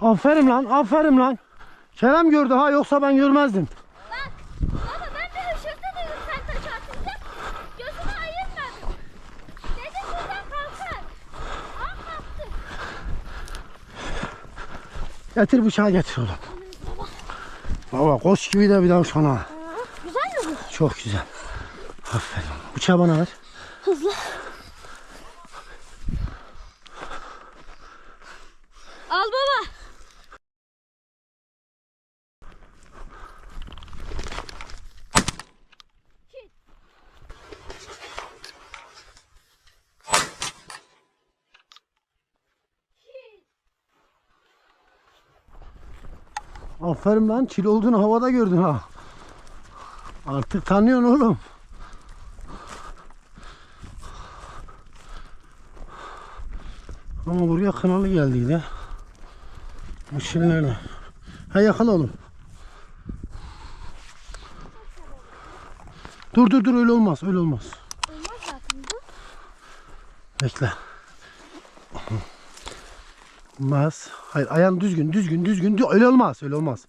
Aferin lan aferin lan. Kerem gördü ha yoksa ben görmezdim. Baba ben de hışırtı duydum sen taş. Gözümü ayırmadım. Dedim buradan kalkar. Aa kalktı. Getir bıçağı getir oğlum. Baba koç gibi de bir tavşan ha. Güzel mi bu? Çok güzel. Aferin. Bıçağı bana ver. Hızlı. Al baba. Aferin lan çil olduğunu havada gördün ha. Artık tanıyorsun oğlum. Ama buraya kınalı geldiydi. Nerede? Ha yakala oğlum. Dur dur dur öyle olmaz öyle olmaz. Olmaz zaten bu. Bekle. Olmaz. Hayır ayağın düzgün düzgün düzgün. Dü- Öyle olmaz öyle olmaz.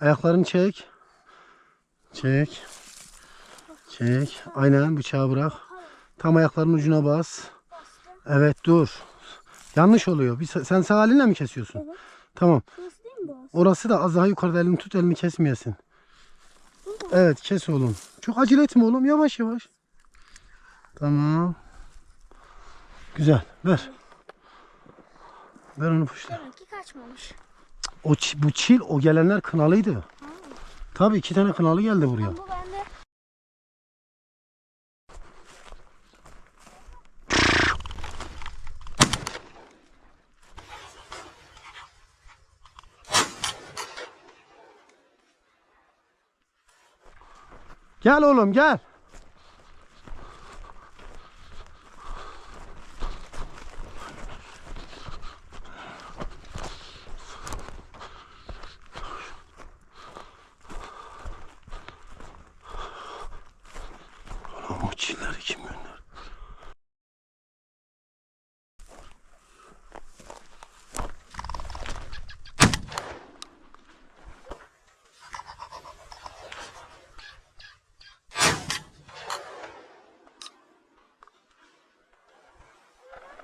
Ayaklarını çek. Çek. Çek. Aynen bıçağı bırak. Tam ayaklarının ucuna bas. Evet dur. Yanlış oluyor. Bir, sen sağ elinle mi kesiyorsun? Evet. Tamam. Orası da az daha yukarıda elini tut elini kesmeyesin. Evet kes oğlum. Çok acele etme oğlum. Yavaş yavaş. Tamam. Güzel. Ver. Ver onu puşla. Demek ki kaçmamış. O bu çil o gelenler kınalıydı. Tabii iki tane kınalı geldi buraya. Bu bende. Gel oğlum gel.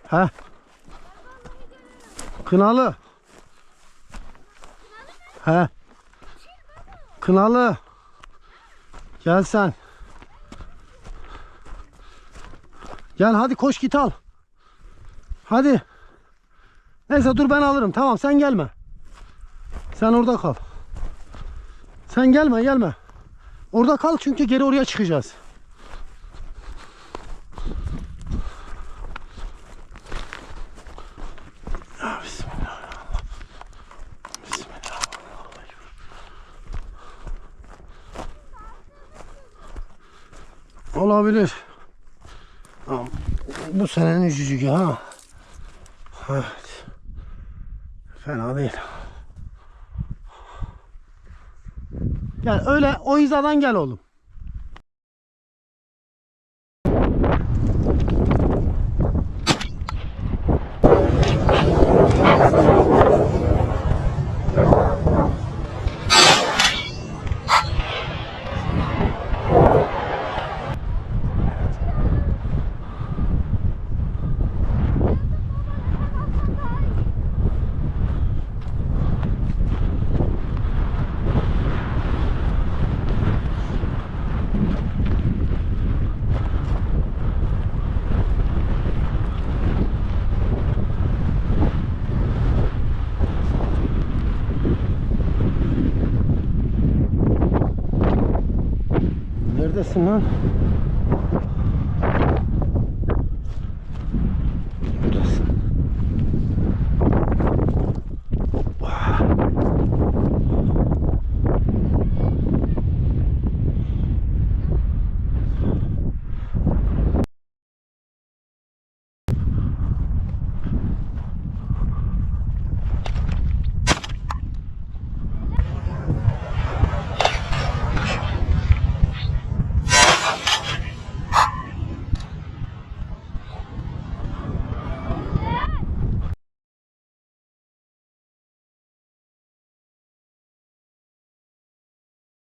Ha? Kınalı. He. Kınalı. Gel sen. Gel hadi koş git al. Hadi. Neyse dur ben alırım. Tamam sen gelme. Sen orada kal. Sen gelme gelme. Orada kal çünkü geri oraya çıkacağız. Olabilir. Bu senenin cücüğü ha. Evet. Fena değil. Gel öyle o hizadan gel oğlum. arkasından